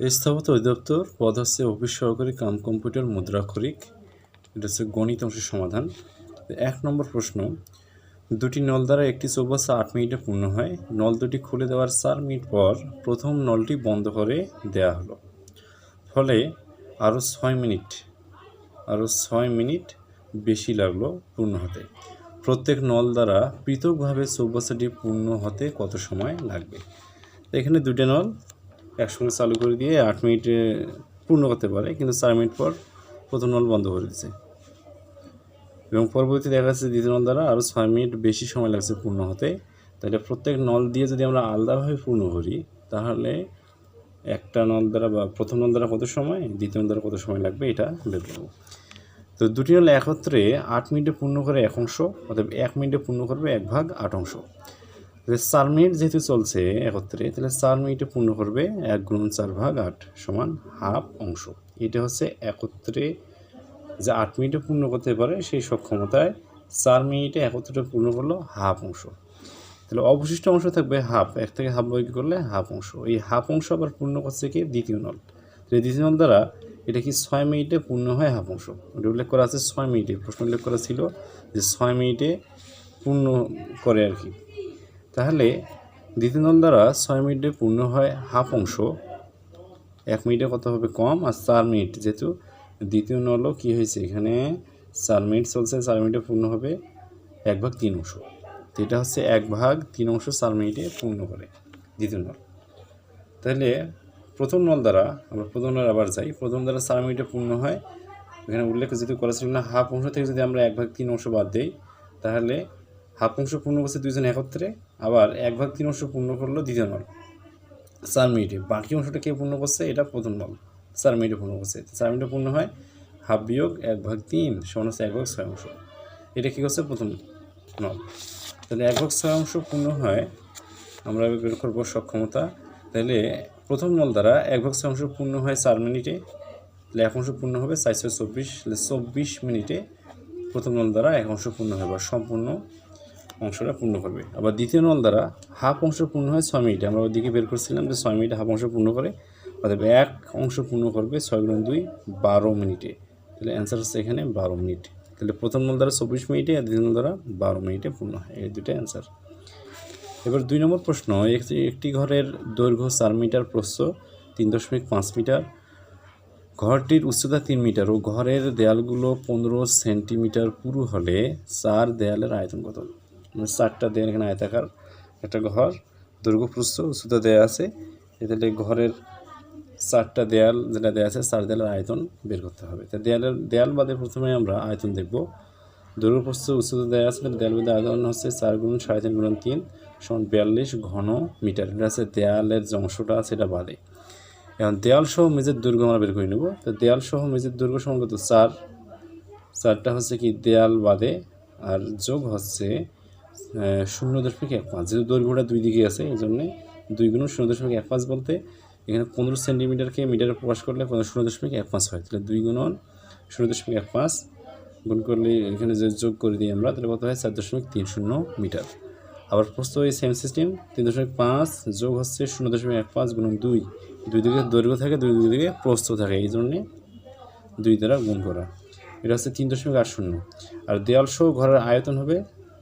স্থাপত্য অধিদপ্তর পদ হচ্ছে অফিস সহকারী কাম কম্পিউটার মুদ্রাক্ষরিক এটা হচ্ছে গণিত অংশের সমাধান। এক নম্বর প্রশ্ন, দুটি নল দ্বারা একটি চৌবাচ্চা আট মিনিটে পূর্ণ হয়। নল দুটি খুলে দেওয়ার চার মিনিট পর প্রথম নলটি বন্ধ করে দেয়া হলো। ফলে আরও ছয় মিনিট, আরও ছয় মিনিট বেশি লাগল পূর্ণ হতে। প্রত্যেক নল দ্বারা পৃথকভাবে চৌবাচ্চাটি পূর্ণ হতে কত সময় লাগবে? এখানে দুটো নল একসঙ্গে চালু করে দিয়ে আট মিনিটে পূর্ণ করতে পারে, কিন্তু চার মিনিট পর প্রথম নল বন্ধ করে দিচ্ছে এবং পরবর্তী দেখা যাচ্ছে দ্বিতীয় নল দ্বারা আরও ছয় মিনিট বেশি সময় লাগছে পূর্ণ হতে। তাহলে প্রত্যেক নল দিয়ে যদি আমরা আলাদাভাবে পূর্ণ করি, তাহলে একটা নল দ্বারা বা প্রথম নল দ্বারা কত সময়, দ্বিতীয় নল দ্বারা কত সময় লাগবে এটা বের করব তো দুটি নল একত্রে আট মিনিটে পূর্ণ করে এক অংশ অর্থাৎ এক মিনিটে পূর্ণ করবে এক ভাগ আট অংশ। তাহলে চার মিনিট যেহেতু চলছে একত্রে, তাহলে চার মিনিটে পূর্ণ করবে এক গুণ চার ভাগ আট সমান হাফ অংশ। এটা হচ্ছে একত্রে যে আট মিনিটে পূর্ণ করতে পারে, সেই সক্ষমতায় চার মিনিটে একত্রে পূর্ণ করল হাফ অংশ। তাহলে অবশিষ্ট অংশ থাকবে হাফ, এক থেকে হাফ বই করলে হাফ অংশ। এই হাফ অংশ আবার পূর্ণ করছে কি? দ্বিতীয় নল। তো এই দ্বিতীয় নল দ্বারা এটা কি ছয় মিনিটে পূর্ণ হয় হাফ অংশ? ওটা উল্লেখ করা আছে ছয় মিনিটে প্রশ্ন উল্লেখ করা ছিল যে ছয় মিনিটে পূর্ণ করে আর কি। তাহলে দ্বিতীয় নল দ্বারা ছয় মিনিটে পূর্ণ হয় হাফ অংশ। এক মিনিটে কত হবে? কম। আর চার মিনিট। যেহেতু দ্বিতীয় নলও কী হয়েছে? এখানে চার মিনিট চলছে, চার মিনিটে পূর্ণ হবে এক ভাগ তিন অংশ। তো এটা হচ্ছে এক ভাগ তিন অংশ চার মিনিটে পূর্ণ করে দ্বিতীয় নল। তাহলে প্রথম নল দ্বারা আমরা প্রথম নল আবার যাই। প্রথম দ্বারা চার মিনিটে পূর্ণ হয়। এখানে উল্লেখ যেহেতু করা ছিল না, হাফ অংশ থেকে যদি আমরা এক ভাগ তিন অংশ বাদ দিই, তাহলে হাফ অংশ পূর্ণ করছে দুইজন একত্রে, আবার এক ভাগ তিন অংশ পূর্ণ করল দ্বিতীয় নল। চার মিনিটে বাকি অংশটা কে পূর্ণ করছে? এটা প্রথম নল। চার মিনিটে পূর্ণ করছে। চার মিনিটে পূর্ণ হয় হাফ বিয়োগ এক ভাগ তিন সমান হচ্ছে এক ভাগ ছয় অংশ। এটা কী করছে? প্রথম নল। তাহলে এক ভাগ ছয় অংশ পূর্ণ হয়, আমরা বের করব সক্ষমতা। তাহলে প্রথম নল দ্বারা এক ভাগ ছয় অংশ পূর্ণ হয় চার মিনিটে, তাহলে এক অংশ পূর্ণ হবে চারশো চব্বিশ চব্বিশ মিনিটে প্রথম নল দ্বারা এক অংশ পূর্ণ হবে বা সম্পূর্ণ। অংশটা পূর্ণ করবে। আবার দ্বিতীয় নল দ্বারা হাফ অংশ পূর্ণ হয় ছয় মিনিটে। আমরা ওদিকে বের করছিলাম যে ছয় মিনিটে হাফ অংশ পূর্ণ করে অর্থাৎ এক অংশ পূর্ণ করবে ছয় গুণ দুই, বারো মিনিটে। তাহলে অ্যান্সার হচ্ছে এখানে বারো মিনিট। তাহলে প্রথম নল দ্বারা চব্বিশ মিনিটে, আর দ্বিতীয় নল দ্বারা বারো মিনিটে পূর্ণ হয়। এই দুটো অ্যান্সার এবার দুই নম্বর প্রশ্ন একটি ঘরের দৈর্ঘ্য চার মিটার প্রস্থ, তিন দশমিক পাঁচ মিটার। ঘরটির উচ্চতা তিন মিটার ও ঘরের দেয়ালগুলো পনেরো সেন্টিমিটার পুরু হলে চার দেয়ালের আয়তন কত? চারটা দেয়াল এখানে আয়তাকার একটা ঘর দৈর্ঘ্য প্রস্থ উচ্চতা দেয়া আছে। এতে ঘরের চারটা দেয়াল যেটা দেওয়া আছে, চার দেয়ালের আয়তন বের করতে হবে। তা দেয়ালের, দেয়াল বাদে প্রথমে আমরা আয়তন দেখব। দৈর্ঘ্য প্রস্থ উচ্চতা দেওয়া আছে দেয়াল বাদে আয়তন হচ্ছে চার গুণ সাড়ে তিন গুণ তিন সমান বিয়াল্লিশ ঘন মিটার। এটা আছে দেয়ালের যে অংশটা আছে, এটা বাদে। এখন দেয়াল সহ মেজের দুর্গ আমরা বের করে নেব। তো দেয়াল সহ মেজের দৈর্ঘ্য সমান কত? চার। চারটা হচ্ছে কি দেয়াল বাদে, আর যোগ হচ্ছে শূন্য দশমিক এক পাঁচ। যেহেতু দৈর্ঘ্যটা দুই দিকে আছে, এই জন্যে দুই গুণ শূন্য দশমিক এক পাঁচ বলতে এখানে পনেরো সেন্টিমিটারকে মিটারে প্রকাশ করলে শূন্য দশমিক এক পাঁচ হয়। তাহলে দুই গুণন শূন্য দশমিক এক পাঁচ গুণ করলে এখানে যে যোগ করে দিই আমরা, তাহলে কত হয়? চার দশমিক তিন শূন্য মিটার। আবার প্রস্থ ওই সেম সিস্টেম তিন দশমিক পাঁচ যোগ হচ্ছে শূন্য দশমিক এক পাঁচ গুণ দুই। দুই দিকে দৈর্ঘ্য থাকে, দুই দুই দিকে প্রস্থ থাকে, এই জন্যে দুই দ্বারা গুণ করা। এটা হচ্ছে তিন দশমিক আট শূন্য। আর দেয়াল সহ ঘরের আয়তন হবে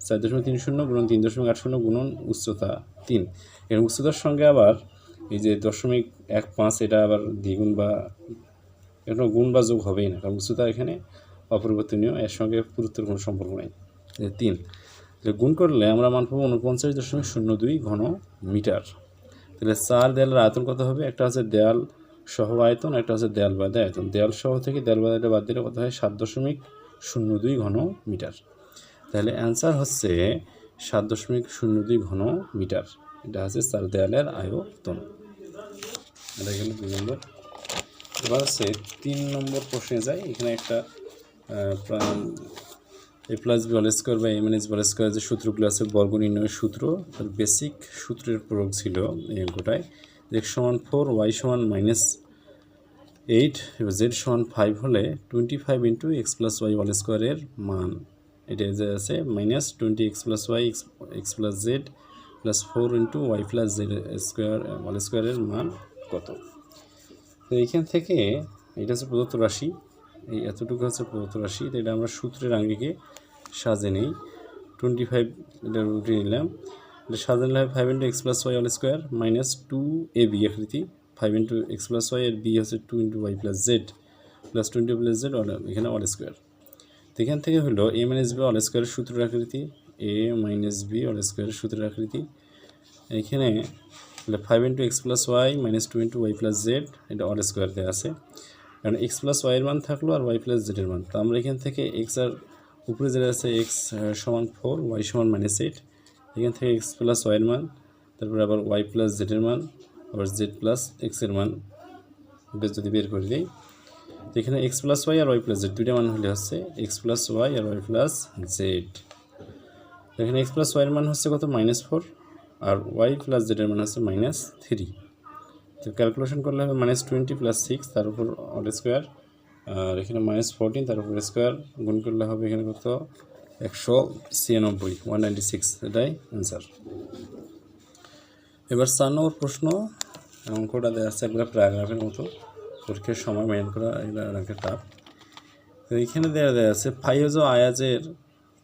চার দশমিক তিন শূন্য গুণন তিন দশমিক আট শূন্য গুণন উচ্চতা তিন। এর উচ্চতার সঙ্গে আবার এই যে দশমিক এক পাঁচ এটা আবার দ্বিগুণ বা এটা গুণ বা যোগ হবেই না, কারণ উচ্চতা এখানে অপরিবর্তনীয়, এর সঙ্গে পুরুত্বের কোনো সম্পর্ক নেই। তিন। গুণ করলে আমরা মান পাবো উনপঞ্চাশ দশমিক শূন্য দুই ঘন মিটার। তাহলে চার দেয়ালের আয়তন কত হবে? একটা হচ্ছে দেয়াল সহ আয়তন, একটা হচ্ছে দেয়াল বাদে আয়তন। দেয়াল সহ থেকে দেয়াল বাদে বাদ দিলে কত হয়? সাত দশমিক শূন্য দুই ঘন মিটার। তাহলে অ্যান্সার হচ্ছে সাত দশমিক শূন্য দুই ঘন মিটার। এটা হচ্ছে চার দেয়ালের আয়তন। এটা গেল দুই নম্বর। এবার হচ্ছে তিন নম্বর প্রশ্নে যাই। এখানে একটা A plus B all square বা এম এন এস বল স্কোয়ার যে সূত্রগুলো আছে বর্গ নির্ণয়ের সূত্র, তার বেসিক সূত্রের প্রয়োগ ছিল এই অঙ্কটায় এক্স সমান ফোর ওয়াই সমান মাইনাস এইট এবার জেড সমান ফাইভ হলে twenty five into X plus Y all স্কোয়ারের মান। এটা যে আছে minus twenty X plus Y X X plus Z plus four into Y plus Z square all স্কোয়ারের মান কত? তো এইখান থেকে এটা হচ্ছে প্রদত্ত রাশি, এই এতটুকু হচ্ছে প্রদত্ত রাশি এটা আমরা সূত্রের আঙ্গিকে সাজে নেই টোয়েন্টি ফাইভ এটা রুটে নিলাম, এটা সাজানো হয় five into X plus Y all square minus two A B আকৃতি five into X plus Y এর বি হচ্ছে two into Y plus Z plus twenty plus Z এখানে অল স্কোয়ার এখান থেকে হলো এ মাইনাস বি অল স্কোয়ারের সূত্রের আকৃতি এ মাইনাস বি অল স্কোয়ারের সূত্রের আকৃতি। এখানে five into X plus Y minus two into Y plus Z এটা অল স্কোয়ার দেওয়া আছে। কারণ এক্স প্লাস ওয়াইয়ের মান থাকল আর ওয়াই প্লাস জেডের মান। তো আমরা এখান থেকে এক্স আর উপরে যেটা আছে এক্স সমান ফোর ওয়াই সমান মাইনাস এইট এখান থেকে এক্স প্লাস ওয়াইয়ের মান, তারপরে আবার ওয়াই প্লাস জেডের মান, আবার জেড প্লাস এক্সের মান। যদি বের করে দিই। এখানে এক্স প্লাস ওয়াই আর ওয়াই প্লাস জেড দুইটা মান হলে হচ্ছে এক্স প্লাস ওয়াই আর ওয়াই প্লাস জেড এখানে এক্স প্লাস ওয়াইয়ের মান হচ্ছে কত? মাইনাস ফোর আর ওয়াই প্লাস জেডের মান হচ্ছে মাইনাস থ্রি তো ক্যালকুলেশন করলে হবে মাইনাস টোয়েন্টি প্লাস সিক্স তার উপর অল স্কোয়ার আর এখানে মাইনাস ফোরটিন তার উপর স্কোয়ার গুণ করলে হবে এখানে কত? একশো ছিয়ানব্বই ওয়ান নাইনটি সিক্স এটাই অ্যান্সার এবার নম্বর প্রশ্ন অঙ্কটা দেওয়া আছে একবার প্যারাগ্রাফের মতো। পরীক্ষার সময় মেন করা এটা অনেকটা টাফ তো এইখানে দেওয়া দেওয়া আছে ফাইজ ও আয়াজের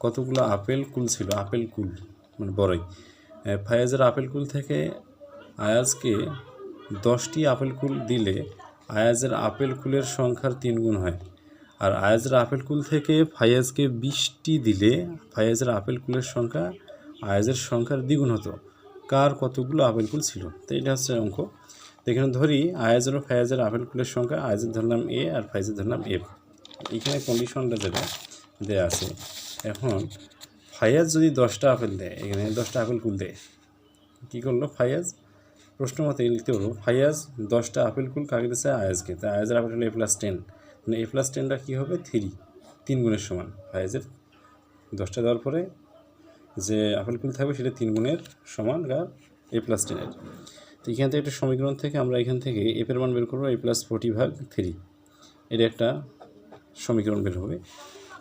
কতগুলো আপেল কুল ছিল? আপেল কুল মানে বড়ই ফায়াজের আপেল কুল থেকে আয়াজকে দশটি আপেল কুল দিলে আয়াজের আপেল কুলের সংখ্যার তিন গুণ হয়। আর আয়াজের আপেল কুল থেকে ফায়াজকে বিশটি দিলে ফায়াজের আপেল কুলের সংখ্যা আয়াজের সংখ্যার দ্বিগুণ হতো। কার কতগুলো আপেল কুল ছিল? তো এটা হচ্ছে অঙ্ক। তো এখানে ধরি আয়াজের ও ফায়াজের আপেল কুলের সংখ্যা, আয়াজের ধরলাম এ আর ফায়াজের ধরলাম এফ এখানে কন্ডিশনটা যেটা, দেয়া আছে। এখন ফায়াজ যদি দশটা আপেল দেয়, এখানে দশটা আপেল কুল দেয়। কী করল ফায়াজ? প্রশ্ন মতে লিখতে পারব, ফায়াজ দশটা আপেল কুল কাকে দিচ্ছে আয়াজকে। তাই আয়াজের আপেল হলো এ প্লাস টেন মানে এ প্লাস টেনটা কী হবে? থ্রি তিন গুণের সমান। ফায়াজের দশটা দেওয়ার পরে যে আপেল কুল থাকবে সেটা তিন গুণের সমান, আর এ প্লাস টেনের তো এখান থেকে একটা সমীকরণ থেকে আমরা এখান থেকে এফের মান বের করব এ প্লাস ফোর্টি ভাগ থ্রি এটা একটা সমীকরণ বের হবে।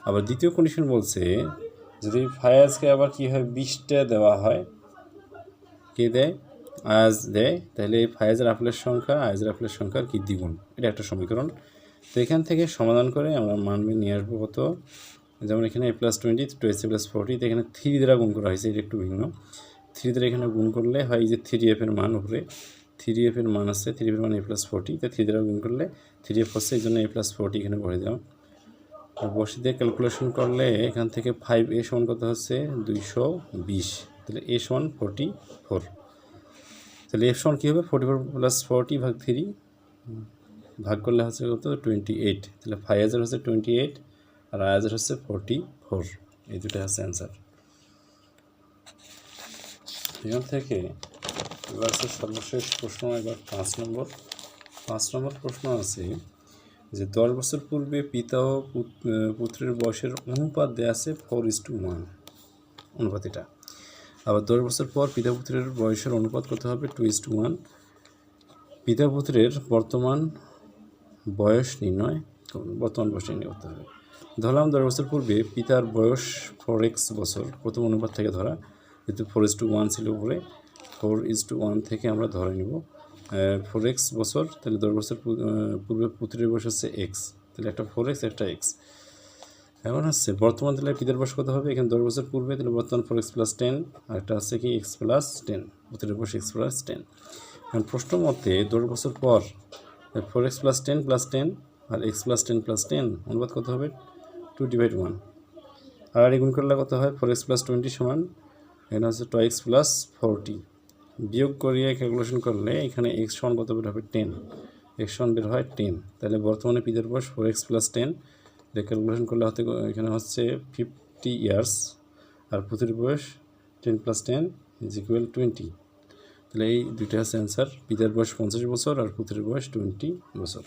আবার দ্বিতীয় কন্ডিশন বলছে, যদি ফায়াজকে আবার কী হয়, বিশটা দেওয়া হয়, কে দেয়? আয়াজ দেয়। তাহলে এই ফায়াজের আপেলের সংখ্যা আয়াজের আপেলের সংখ্যার কি দ্বিগুণ? এটা একটা সমীকরণ। তো এখান থেকে সমাধান করে আমরা মানবে নিয়ে আসব কত? যেমন এখানে A plus twenty two S plus forty তো এখানে থ্রি দ্বারা গুণ করা হয়েছে, এটা একটু ভিন্ন। থ্রি দ্বারা এখানে গুণ করলে হয় যে থ্রি এফের মান উপরে। থ্রি এফের মান আছে থ্রি এফের মান এ প্লাস ফোরটি তো থ্রি দ্বারা গুণ করলে থ্রি এফ হচ্ছে এই জন্য এ প্লাস ফোরটি এখানে ভরে দিলাম আর বসে দিয়ে ক্যালকুলেশন করলে এখান থেকে ফাইভ এ সমান কত হচ্ছে? দুইশো বিশ। তাহলে এ সমান ফোরটি ফোর তাহলে এফ সমান কী হবে? ফোর্টি ফোর প্লাস ফোরটি ভাগ থ্রি ভাগ করলে হচ্ছে কত? টোয়েন্টি এইট তাহলে ফাইভ হাজার হচ্ছে টোয়েন্টি এইট আর আয়াজের হচ্ছে ফোরটি ফোর এই দুটো হচ্ছে অ্যান্সার এখান থেকে এবার সর্বশেষ প্রশ্ন, এবার পাঁচ নম্বর। পাঁচ নম্বর প্রশ্ন আছে যে, দশ বছর পূর্বে পিতা ও পুত- পুত্রের বয়সের অনুপাত দেওয়া আছে ফোর ইস টু ওয়ান। অনুপাত এটা। আবার দশ বছর পর পিতা পুত্রের বয়সের অনুপাত করতে হবে? Two is two one. পিতা পুত্রের বর্তমান বয়স নির্ণয় বর্তমান বয়স নির্ণয় করতে হবে। ধরলাম দশ বছর পূর্বে পিতার বয়স ফোর এক্স বছর, প্রথম অনুপাত থেকে ধরা। যেহেতু ফোর ইস টু ওয়ান ছিল উপরে। ফোর ইস টু ওয়ান থেকে আমরা ধরে নিব। ফোর এক্স বছর, তাহলে দশ বছর পূর্বে পুত্রের বয়স হচ্ছে এক্স তাহলে একটা ফোর এক্স একটা এক্স এখন হচ্ছে বর্তমান তাহলে পিতার বয়স কত হবে? এখানে দশ বছর পূর্বে, তাহলে বর্তমান ফোর এক্স প্লাস টেন আর একটা আছে কি এক্স প্লাস টেন পুত্রের বয়স এক্স প্লাস টেন এখন প্রশ্ন মতে দশ বছর পর four X plus ten plus ten আর X plus ten plus ten অনুবাদ কত হবে? টু ডিভাইড ওয়ান আর আর গুণ করলে কত হয়? ফোর এক্স প্লাস টোয়েন্টি সমান এখানে হচ্ছে টু এক্স প্লাস ফোরটি। বিয়োগ করিয়ে ক্যালকুলেশন করলে এখানে এক্স সমান কত বের হবে? টেন। এক্স সমান বের হয় টেন। তাহলে বর্তমানে পিদের বয়স ফোর এক্স প্লাস টেন। এটা ক্যালকুলেশন করলে হতে এখানে হচ্ছে ফিফটি ইয়ার্স। আর পুত্রের বয়স ten plus ten is equal twenty তাহলে এই দুইটা হচ্ছে অ্যান্সার পিতার বয়স পঞ্চাশ বছর আর পুত্রের বয়স টোয়েন্টি বছর।